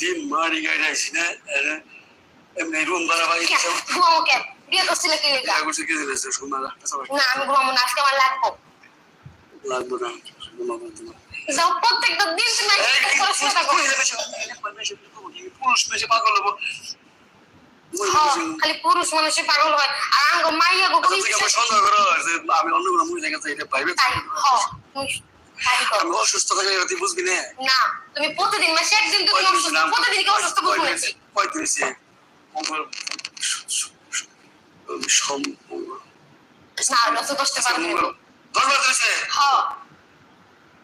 দিন মারি গাড়ি আইছি না এমনি রুম ভাড়া কেন? ঘুমাবো কেন বিয়ে করছিলে কি লেগা? করছে কে দিয়েছে সোনা পাশাপাশি না আমি ঘুমাবো না আজকে আমার লাগবো লাগবে না ঘুমাবো তোমার যাও প্রত্যেকটা দিন তুমি একটা পড়াশোনা পুরুষ মেশে পাগল হব খালি পুরুষ মানুষই পাগল হয় আর আঙ্গ মাইয়া গো আমি অন্য কোনো মহিলা কাছে এটা পাইবে তাই হ তুমি তাই করো। আমি অসুস্থ থাকলে তুই বুঝবি না। না তুমি প্রতিদিন মাসে একদিন তো তুমি অসুস্থ প্রতিদিন কি অসুস্থ বলব নাকি পঁয়ত্রিশে না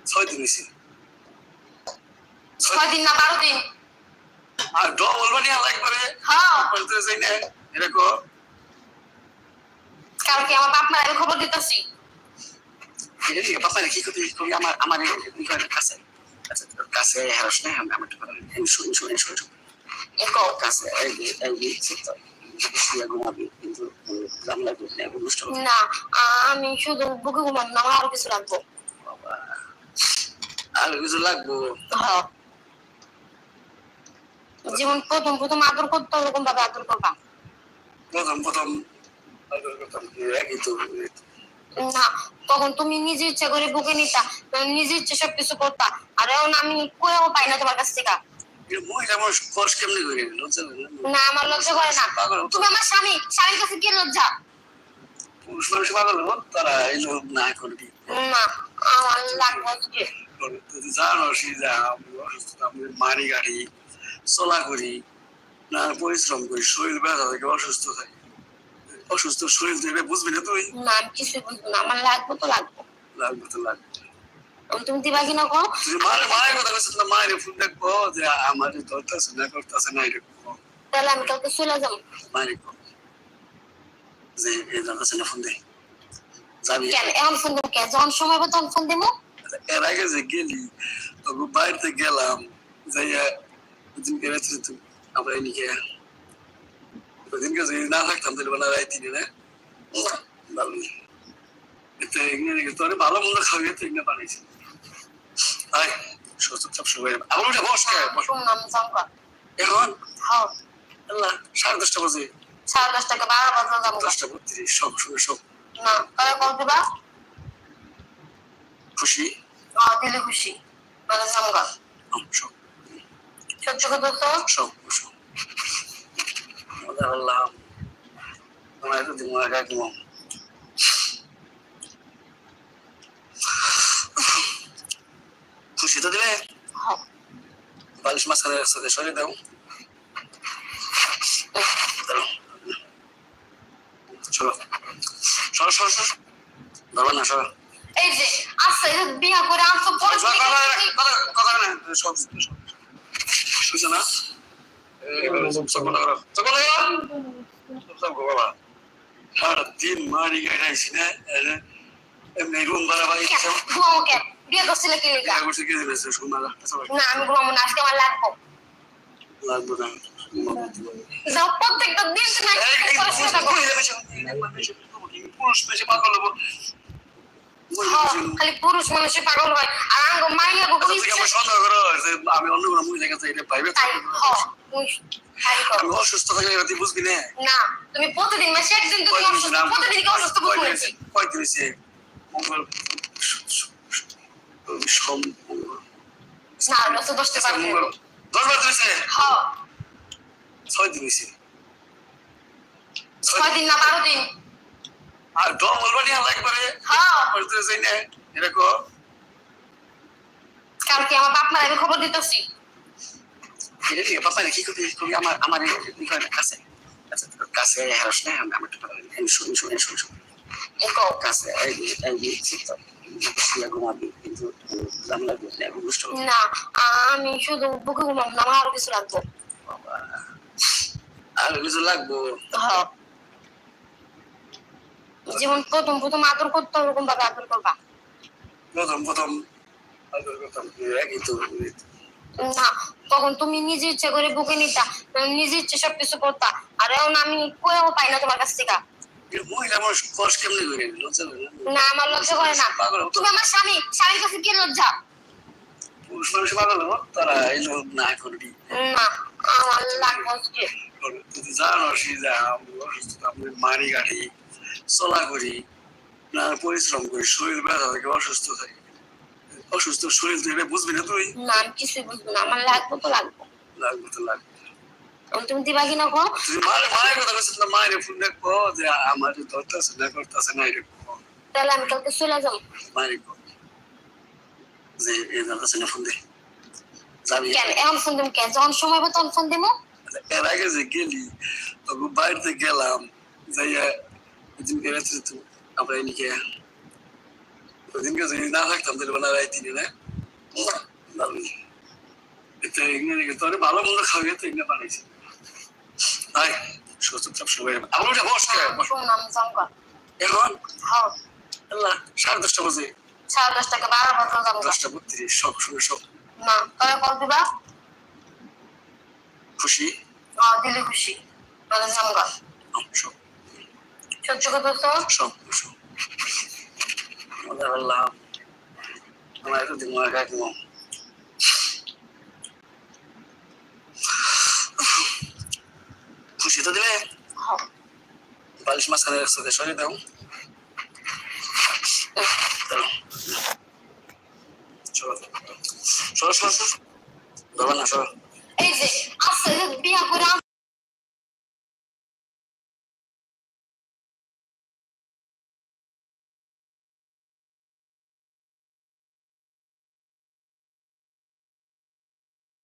ছয় দিন ছয় দিন না বারো দিন। আর ডবল বানি আল্লাহ একবারে? হ্যাঁ বলতে না এরকম কারণ কি আমার বাপ মার খবর দিতেছি। এটা ঠিক পাপা কি করতে করি আমার আমার এই কাছে আমি আমার কিন্তু লাগবে না বুঝতে না আমি শুধু বুকে ঘুমাবো না আমার আরও কিছু লাগবো বাবা আর কিছু লাগবো হ্যাঁ যেমন প্রথম প্রথম আদর করতে ওরকম ভাবে আদর করবা প্রথম প্রথম আদর করতাম একই তো না তখন তুমি নিজে ইচ্ছা করে বুকে নিতা নিজে ইচ্ছে সবকিছু করতা। আর এখন আমি কয়েও পাই না তোমার কাছ থেকে। না? না আমার লজ্জা করে না। তুমি আমার স্বামী স্বামীর কাছে কি লজ্জা? পুরুষ মানুষ পাগল হব তারা এই লোক না করবি। না আমার লাগবে জানো সে যা আমি মারি গাড়ি চলা করি না পরিশ্রম করি শরীর ব্যথা থেকে অসুস্থ থাকে। অসুস্থ শরীর তুই বুঝবি না তুই। না আমি কিছুই বুঝব না আমার লাগবে তো লাগবে। লাগবে তো লাগবে। এখন তুমি দিবা কি কো মায়ের মায়ের কথা বলছিস না মায়ের ফোন দেখব যে আমার ধরতেছে না করতেছে না এরকম তাহলে আমি কালকে চলে যাব। মায়ের কো যে এই ধরতেছে না ফোন দে। যাবি। কেন? এখন ফোন দেবো কেন যখন সময় হবে তখন ফোন দেবো? এর আগে যে গেলি তখন বাড়িতে গেলাম যাইয়া আমরা এদিকে ওদিনকে যদি না থাকতাম তাহলে বেলা রায় তিনে না ভালো মন্দ খাওয়াই তো এগুলো বানাইছি আয় সুস্থ সব সবাই আবার উঠে বস এখন আল্লাহ সাড়ে দশটা বাজে সাড়ে দশ টাকা বারো বাজে যাব দশটা বত্রিশ সব শুনে সব না তাহলে কল দিবা খুশি দিলে খুশি মানে আম, সব সহ্য করতেছো সব সব একটু খুশি তো দিলে? বালিশ মাঝখানে একসাথে সরিয়ে দাও। চলো। সরো সরো সরো। ধরো না সরো। এই যে আচ্ছা বিয়া করে কথা না, সব সব। শুনছো না? বাবা। সারাদিন মারি গাড়ি আইছি না এমনি রুম ভাড়া কেন বিয়ে করছিলে কি লেগা? করছে কে প্রত্যেকটা দিন খালি পুরুষ মানুষই পাগল হয়। আর আঙ্গ মাইয়া গো আমার সন্দেহ করো যে আমি অন্য কোনো মহিলা কাছে এটা পাইবে তাই হ তুমি তাই করো। আমি অসুস্থ থাকলে তুই বুঝবি না? না তুমি প্রতিদিন মাসে একদিন তুমি অসুস্থ প্রতিদিন কি অসুস্থ বলব নাকি পঁয়ত্রিশে মঙ্গল সোম না রক্ত দশটা মঙ্গল দশ বার দিয়েছে? হ্যাঁ। ছয় দিন হয়েছে। ছয় দিন না বারো দিন। আর আল্লাহ একবারে হ্যাঁ। বলতে চাই না এরকম কারণ কি আমার বাপ মার আমি খবর দিতেছি। এটা কি করতে করি আমার আমার কাছে। আচ্ছা কাছে না আমি আমার শুন শুন শুন শুন। কাছে না আমি শুধু বুকে ঘুমাবো না আমার আরও কিছু লাগবো। আর কিছু লাগবো? হ্যাঁ। যেমন প্রথম প্রথম আদর করতে ওরকম ভাবে আদর করবা। প্রথম প্রথম আদর করতাম একই তো না তখন তুমি নিজে ইচ্ছা করে বুকে নিতা নিজে ইচ্ছে সবকিছু করতা। আর এখন আমি কয়েও পাই না তোমার কাছ থেকে। লজ্জা না? না আমার লজ্জা করে না। তুমি আমার স্বামী স্বামীর কাছে কি লজ্জা? তারা না করবি না আমার লাগবে যে মারি গাড়ি। চলা করি না পরিশ্রম করি শরীর ব্যথা থাকে অসুস্থ থাকে। অসুস্থ শরীর তুই এটা বুঝবি না তুই? না কিছুই বুঝব না আমার লাগবে তো লাগবে। লাগবে তো লাগবে। আমি তুমি দিবা কিনা কো মায়ের মায়ের কথা বলছিস না মায়ের ফোন দেখব যে আমার ধরতেছে না করতেছে না এটা তাহলে আমি কালকে চলে যাব মায়ের কো যে এ ধরতেছে না ফোন দে। যাবি? কেন? এখন ফোন দিম কেন? যখন সময় হবে তখন ফোন দিবো। এর আগে যে গেলি তখন বাড়িতে গেলাম যাইয়া ওদিনকে রাত্রে তো আমরা এদিকে ওদিনকে যদি না থাকতাম তাহলে বলা রাই দিনে না দারুণ এটা এগুলো তোর ভালো মন্দ খাওয়াই তো এগুলো বানাইছি আয় সুস্থ চাপ সবাই আবার উঠে বস এখন আল্লাহ সাড়ে দশটা বাজে সাড়ে দশ টাকা বারো যাব দশটা বত্রিশ সব শুনে সব না তোরা কল দিবা খুশি দিলে খুশি তাহলে জঙ্গল সব সহ্য তো সব মজা করলাম আমার একটু দিন মনে খুশি তো দিলে বালিশ মাঝখানে রাখছো সরে দাও দাও। চলো সরো সরো সরো ধরবা না সরো এই যে আজকে বিয়া করে